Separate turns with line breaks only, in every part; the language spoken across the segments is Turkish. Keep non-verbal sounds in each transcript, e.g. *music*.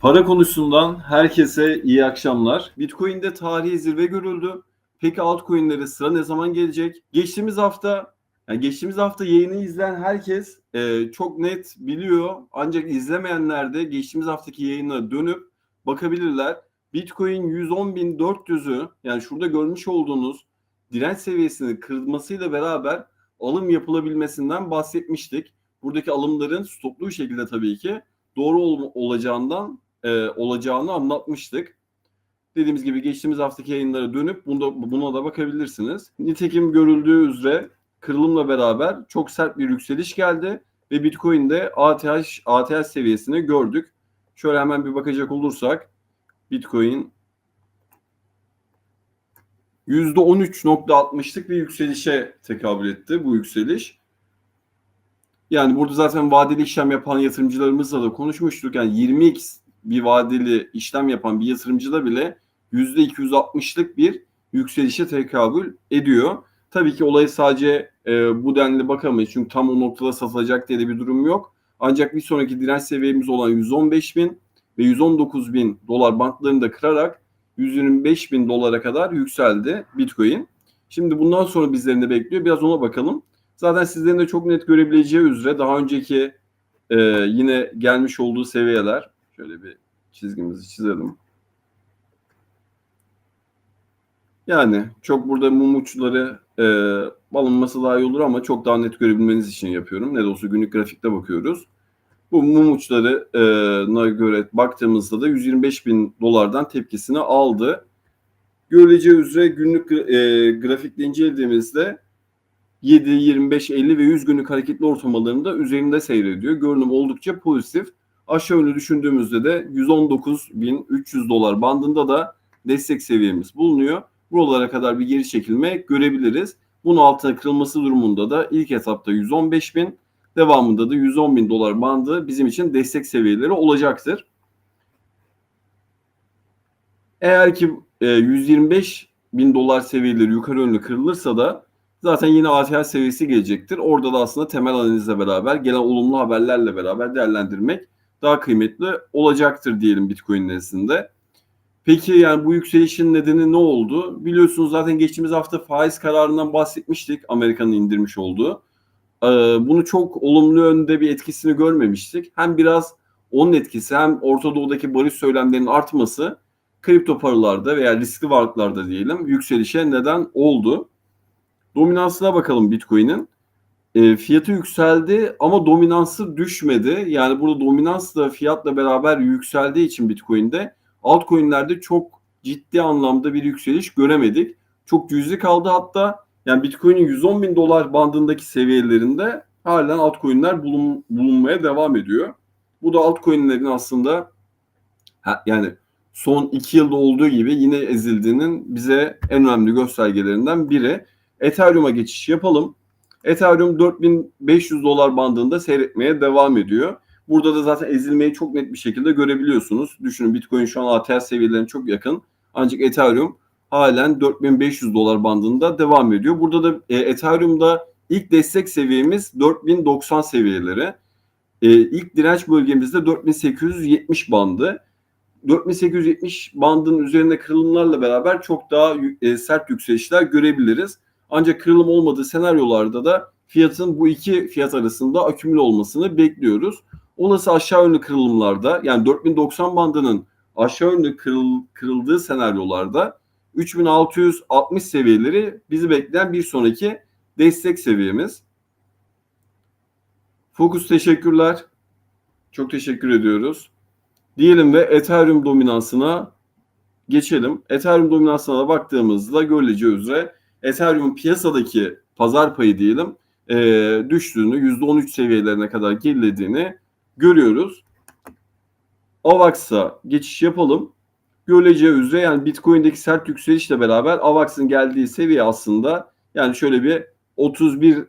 Para konusundan herkese iyi akşamlar. Bitcoin'de tarihi zirve görüldü. Peki altcoin'lere sıra ne zaman gelecek? Geçtiğimiz hafta yani geçtiğimiz hafta yayını izleyen herkes e, çok net biliyor. Ancak izlemeyenler de geçtiğimiz haftaki yayına dönüp bakabilirler. Bitcoin 110.400'ü yani şurada görmüş olduğunuz direnç seviyesini kırılmasıyla beraber alım yapılabilmesinden bahsetmiştik. Buradaki alımların stoplu bir şekilde tabii ki doğru ol- olacağından e, olacağını anlatmıştık. Dediğimiz gibi geçtiğimiz haftaki yayınlara dönüp bunda, buna da bakabilirsiniz. Nitekim görüldüğü üzere kırılımla beraber çok sert bir yükseliş geldi ve Bitcoin'de ATH ATH seviyesini gördük. Şöyle hemen bir bakacak olursak Bitcoin %13.60'lık bir yükselişe tekabül etti bu yükseliş. Yani burada zaten vadeli işlem yapan yatırımcılarımızla da konuşmuştuk. Yani 20x bir vadeli işlem yapan bir yatırımcıda bile %260'lık bir yükselişe tekabül ediyor. Tabii ki olay sadece e, bu denli bakamayız. Çünkü tam o noktada satılacak diye de bir durum yok. Ancak bir sonraki direnç seviyemiz olan 115 bin ve 119 bin dolar bantlarını da kırarak 125 bin dolara kadar yükseldi Bitcoin. Şimdi bundan sonra bizlerini bekliyor. Biraz ona bakalım. Zaten sizlerin de çok net görebileceği üzere daha önceki e, yine gelmiş olduğu seviyeler. Şöyle bir çizgimizi çizelim. Yani çok burada mum uçları e, alınması daha iyi olur ama çok daha net görebilmeniz için yapıyorum. Ne de olsa günlük grafikte bakıyoruz. Bu mum uçlarına göre baktığımızda da 125 bin dolardan tepkisini aldı. Görüleceği üzere günlük e, grafikle incelediğimizde 7, 25, 50 ve 100 günlük hareketli ortalamalarında üzerinde seyrediyor. Görünüm oldukça pozitif. Aşağı yönlü düşündüğümüzde de 119.300 dolar bandında da destek seviyemiz bulunuyor. Buralara kadar bir geri çekilme görebiliriz. Bunun altına kırılması durumunda da ilk etapta 115.000, devamında da 110.000 dolar bandı bizim için destek seviyeleri olacaktır. Eğer ki e, 125 bin dolar seviyeleri yukarı yönlü kırılırsa da zaten yine ATH seviyesi gelecektir. Orada da aslında temel analizle beraber gelen olumlu haberlerle beraber değerlendirmek daha kıymetli olacaktır diyelim Bitcoin nezdinde. Peki yani bu yükselişin nedeni ne oldu? Biliyorsunuz zaten geçtiğimiz hafta faiz kararından bahsetmiştik Amerika'nın indirmiş olduğu. Ee, bunu çok olumlu yönde bir etkisini görmemiştik. Hem biraz onun etkisi hem Orta Doğu'daki barış söylemlerinin artması kripto paralarda veya riskli varlıklarda diyelim yükselişe neden oldu. Dominansına bakalım Bitcoin'in. E, fiyatı yükseldi ama dominansı düşmedi. Yani burada dominans da fiyatla beraber yükseldiği için Bitcoin'de altcoin'lerde çok ciddi anlamda bir yükseliş göremedik. Çok cüzi kaldı hatta yani Bitcoin'in 110 bin dolar bandındaki seviyelerinde halen altcoin'ler bulun, bulunmaya devam ediyor. Bu da altcoin'lerin aslında yani son iki yılda olduğu gibi yine ezildiğinin bize en önemli göstergelerinden biri. Ethereum'a geçiş yapalım. Ethereum 4500 dolar bandında seyretmeye devam ediyor. Burada da zaten ezilmeyi çok net bir şekilde görebiliyorsunuz. Düşünün Bitcoin şu an ATH seviyelerine çok yakın. Ancak Ethereum halen 4500 dolar bandında devam ediyor. Burada da e, Ethereum'da ilk destek seviyemiz 4090 seviyeleri. E, ilk direnç bölgemizde 4870 bandı. 4870 bandın üzerinde kırılımlarla beraber çok daha e, sert yükselişler görebiliriz. Ancak kırılım olmadığı senaryolarda da fiyatın bu iki fiyat arasında akümüle olmasını bekliyoruz. Olası aşağı yönlü kırılımlarda yani 4090 bandının aşağı yönlü kırıl, kırıldığı senaryolarda 3660 seviyeleri bizi bekleyen bir sonraki destek seviyemiz. Fokus teşekkürler. Çok teşekkür ediyoruz. Diyelim ve Ethereum dominansına geçelim. Ethereum dominansına da baktığımızda görüleceği üzere Ethereum piyasadaki pazar payı diyelim e, düştüğünü %13 seviyelerine kadar gerilediğini görüyoruz. AVAX'a geçiş yapalım. Görüleceği üzere yani Bitcoin'deki sert yükselişle beraber AVAX'ın geldiği seviye aslında yani şöyle bir 31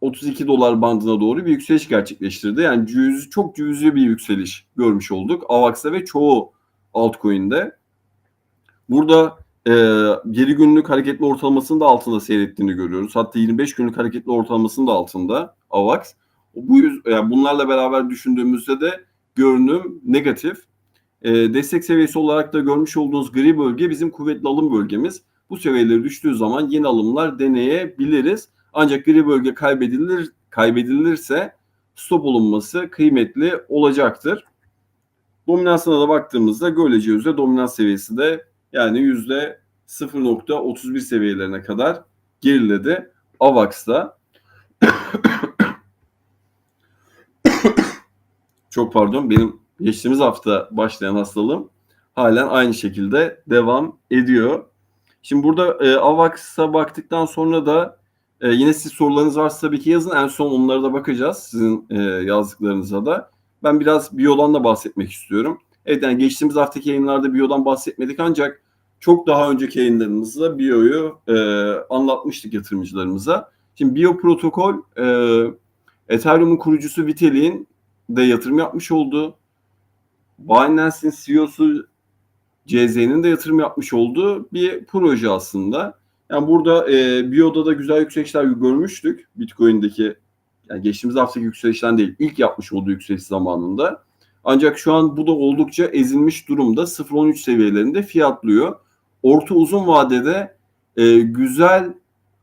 32 dolar bandına doğru bir yükseliş gerçekleştirdi. Yani cüz, çok cüzi bir yükseliş görmüş olduk AVAX'ta ve çoğu altcoin'de. Burada e, 7 günlük hareketli ortalamasının da altında seyrettiğini görüyoruz. Hatta 25 günlük hareketli ortalamasının da altında AVAX. Bu yüz, yani bunlarla beraber düşündüğümüzde de görünüm negatif. E, destek seviyesi olarak da görmüş olduğunuz gri bölge bizim kuvvetli alım bölgemiz. Bu seviyeleri düştüğü zaman yeni alımlar deneyebiliriz. Ancak gri bölge kaybedilir kaybedilirse stop olunması kıymetli olacaktır. Dominansına da baktığımızda görece yüzde dominans seviyesi de yani yüzde 0.31 seviyelerine kadar geriledi. AVAX'da *coughs* çok pardon benim geçtiğimiz hafta başlayan hastalığım halen aynı şekilde devam ediyor. Şimdi burada e, AVAX'a baktıktan sonra da e, yine siz sorularınız varsa tabii ki yazın. En son onlara da bakacağız sizin e, yazdıklarınıza da. Ben biraz Biyo'dan da bahsetmek istiyorum. Evet yani geçtiğimiz haftaki yayınlarda Biyo'dan bahsetmedik ancak çok daha önceki yayınlarımızda Biyo'yu e, anlatmıştık yatırımcılarımıza. Şimdi Biyo protokol e, Ethereum'un kurucusu Vitalik'in de yatırım yapmış olduğu Binance'in CEO'su CZ'nin de yatırım yapmış olduğu bir proje aslında. Yani burada e, Bio'da da güzel yükselişler görmüştük. Bitcoin'deki yani geçtiğimiz haftaki yükselişten değil, ilk yapmış olduğu yükseliş zamanında. Ancak şu an bu da oldukça ezilmiş durumda. 0.13 seviyelerinde fiyatlıyor. Orta uzun vadede e, güzel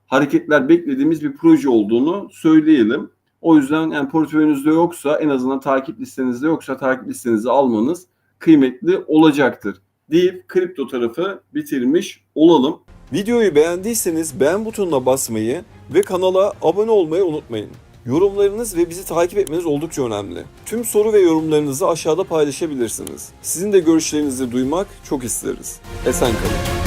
hareketler beklediğimiz bir proje olduğunu söyleyelim. O yüzden yani portföyünüzde yoksa en azından takip listenizde yoksa takip listenizi almanız kıymetli olacaktır deyip kripto tarafı bitirmiş olalım.
Videoyu beğendiyseniz beğen butonuna basmayı ve kanala abone olmayı unutmayın. Yorumlarınız ve bizi takip etmeniz oldukça önemli. Tüm soru ve yorumlarınızı aşağıda paylaşabilirsiniz. Sizin de görüşlerinizi duymak çok isteriz. Esen kalın.